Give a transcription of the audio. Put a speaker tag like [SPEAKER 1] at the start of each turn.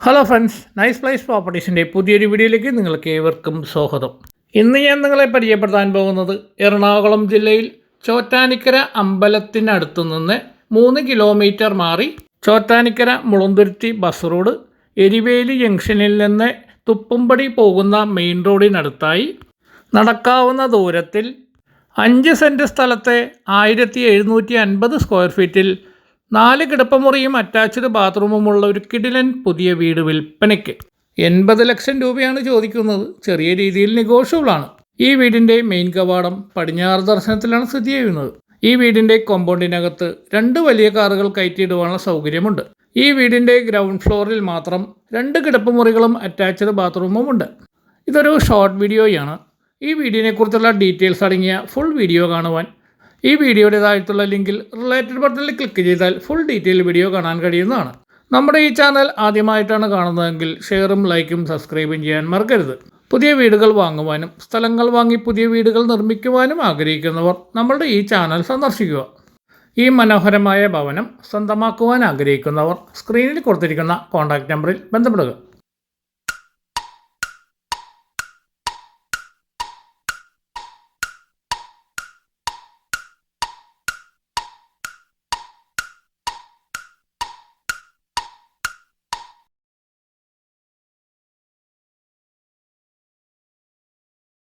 [SPEAKER 1] Hello friends nice place പ്രോപ്പർട്ടീസിന്റെ പുതിയൊരു വീഡിയോയിലേക്ക് നിങ്ങൾക്ക് ഏവർക്കും സ്വാഗതം. ഇന്ന് ഞാൻ നിങ്ങളെ പരിചയപ്പെടുത്താൻ പോകുന്നത് എറണാകുളം ജില്ലയിൽ ചോറ്റാനിക്കര അമ്പലത്തിനടുത്തു നിന്ന് മൂന്ന് കിലോമീറ്റർ മാറി ചോറ്റാനിക്കര മുളന്തുരുത്തി ബസ് റോഡ് എരിവേലി ജംഗ്ഷനിൽ നിന്ന് തുപ്പുംപടി പോകുന്ന മെയിൻ റോഡിനടുത്തായി നടക്കാവുന്ന ദൂരത്തിൽ അഞ്ച് സെന്റ് സ്ഥലത്തെ ആയിരത്തി എഴുന്നൂറ്റി അൻപത് സ്ക്വയർ ഫീറ്റിൽ നാല് കിടപ്പമുറിയും അറ്റാച്ച്ഡ് ബാത്റൂമുമുള്ള ഒരു കിടിലൻ പുതിയ വീട് വിൽപ്പനയ്ക്ക്. എൺപത് ലക്ഷം രൂപയാണ് ചോദിക്കുന്നത്. ചെറിയ രീതിയിൽ നെഗോഷ്യബിളാണ്. ഈ വീടിന്റെ മെയിൻ കവാടം പടിഞ്ഞാറ് ദർശനത്തിലാണ് സ്ഥിതി ചെയ്യുന്നത്. ഈ വീടിന്റെ കോമ്പൗണ്ടിനകത്ത് രണ്ട് വലിയ കാറുകൾ കയറ്റിയിടുവാനുള്ള സൗകര്യമുണ്ട്. ഈ വീടിന്റെ ഗ്രൗണ്ട് ഫ്ലോറിൽ മാത്രം രണ്ട് കിടപ്പുമുറികളും അറ്റാച്ച്ഡ് ബാത്റൂമും ഉണ്ട്. ഇതൊരു ഷോർട്ട് വീഡിയോയാണ്. ഈ വീഡിയോനെക്കുറിച്ചുള്ള ഡീറ്റെയിൽസ് അടങ്ങിയ ഫുൾ വീഡിയോ കാണുവാൻ ഈ വീഡിയോയുടെ വീഡിയോയുടേതായിട്ടുള്ള ലിങ്കിൽ റിലേറ്റഡ് ബട്ടണിൽ ക്ലിക്ക് ചെയ്താൽ ഫുൾ ഡീറ്റെയിൽ വീഡിയോ കാണാൻ കഴിയുന്നതാണ്. നമ്മുടെ ഈ ചാനൽ ആദ്യമായിട്ടാണ് കാണുന്നതെങ്കിൽ ഷെയറും ലൈക്കും സബ്സ്ക്രൈബും ചെയ്യാൻ മറക്കരുത്. പുതിയ വീടുകൾ വാങ്ങുവാനും സ്ഥലങ്ങൾ വാങ്ങി പുതിയ വീടുകൾ നിർമ്മിക്കുവാനും ആഗ്രഹിക്കുന്നവർ നമ്മളുടെ ഈ ചാനൽ സന്ദർശിക്കുക. ഈ മനോഹരമായ ഭവനം സ്വന്തമാക്കുവാൻ ആഗ്രഹിക്കുന്നവർ സ്ക്രീനിൽ കൊടുത്തിരിക്കുന്ന കോൺടാക്റ്റ് നമ്പറിൽ ബന്ധപ്പെടുക.